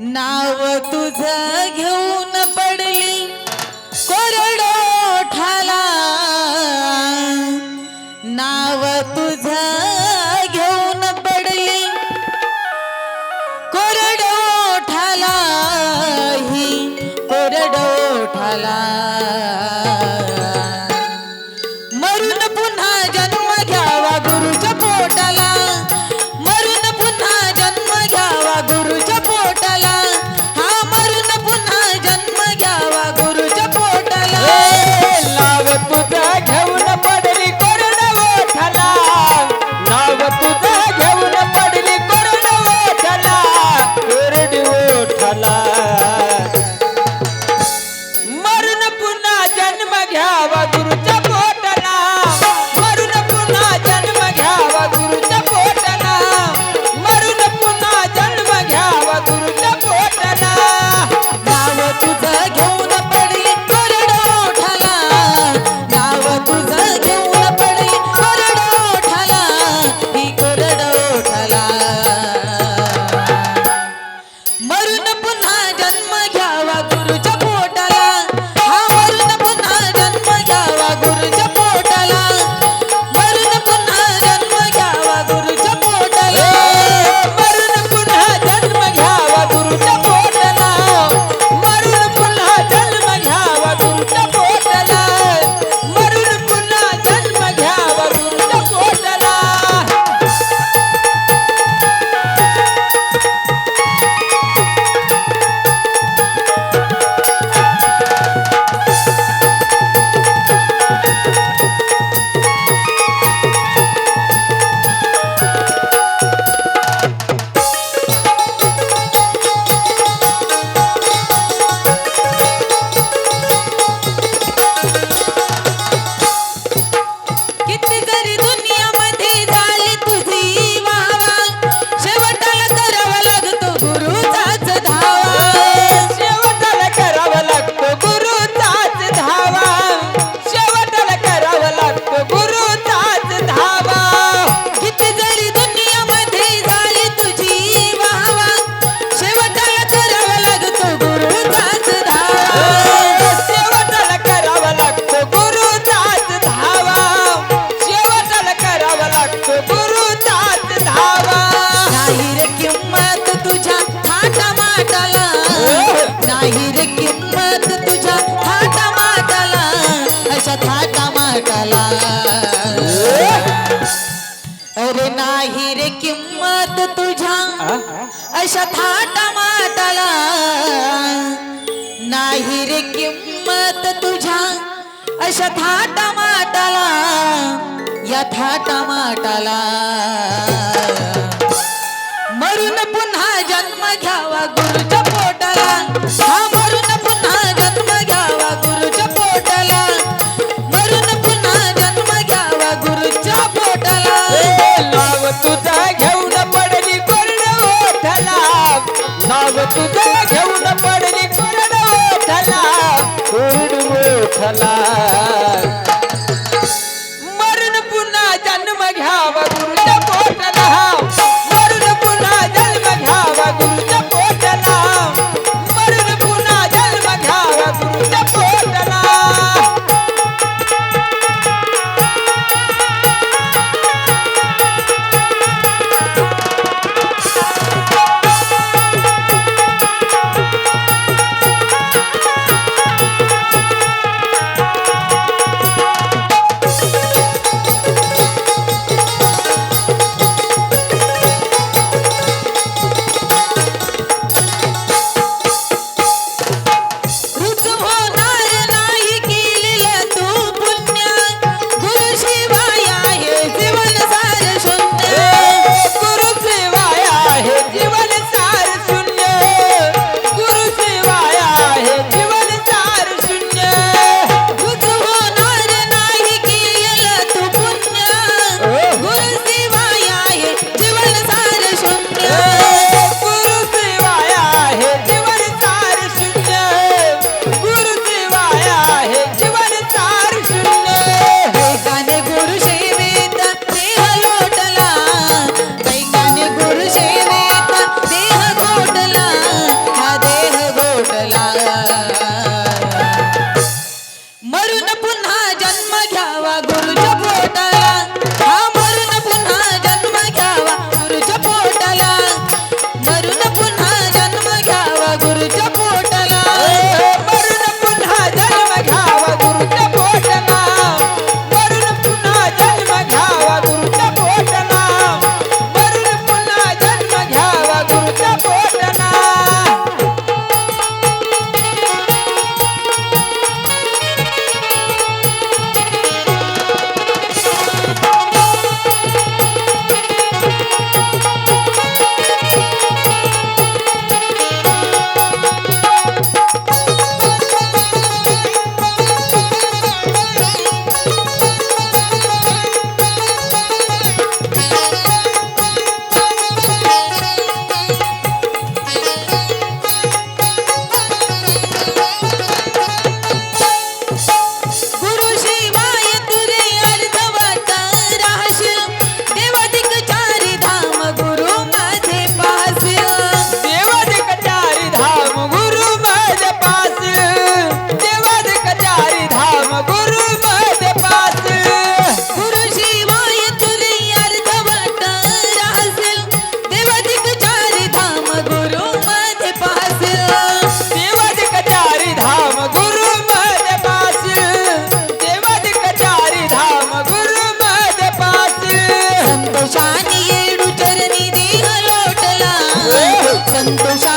नाव तुझ घेऊन पडली कोरडो ठाला नाव तुझ घेऊन पडली कोरडो ठाला ही कोरडो ठाला घ्यावा अशा थाटा माटाला नाही रे किंमत तुझ्या अशा थाटा माटाला या थाटा माटाला झाला. मरण पुन्हा जन्म घ्यावा गुरुदा मरून पुन्हा जन्म घ्यावा गुरुजी. então já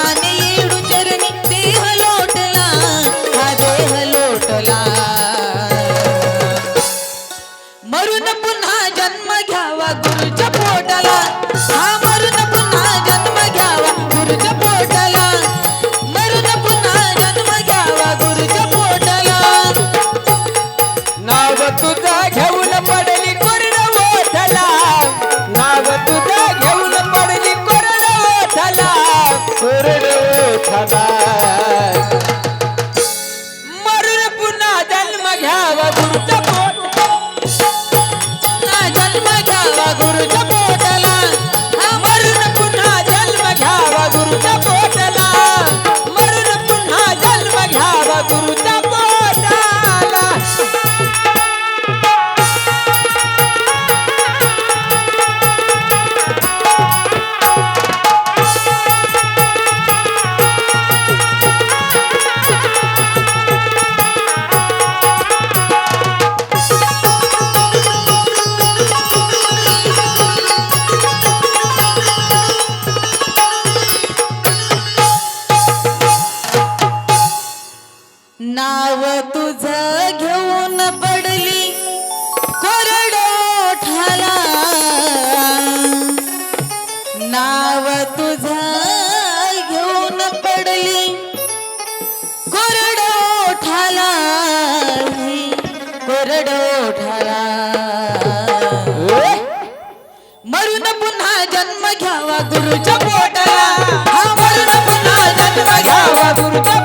मरून पुन्हा जन्म घ्यावा गुरुच्या पोटाला. हा मरून पुन्हा जन्म घ्यावा गुरुच्या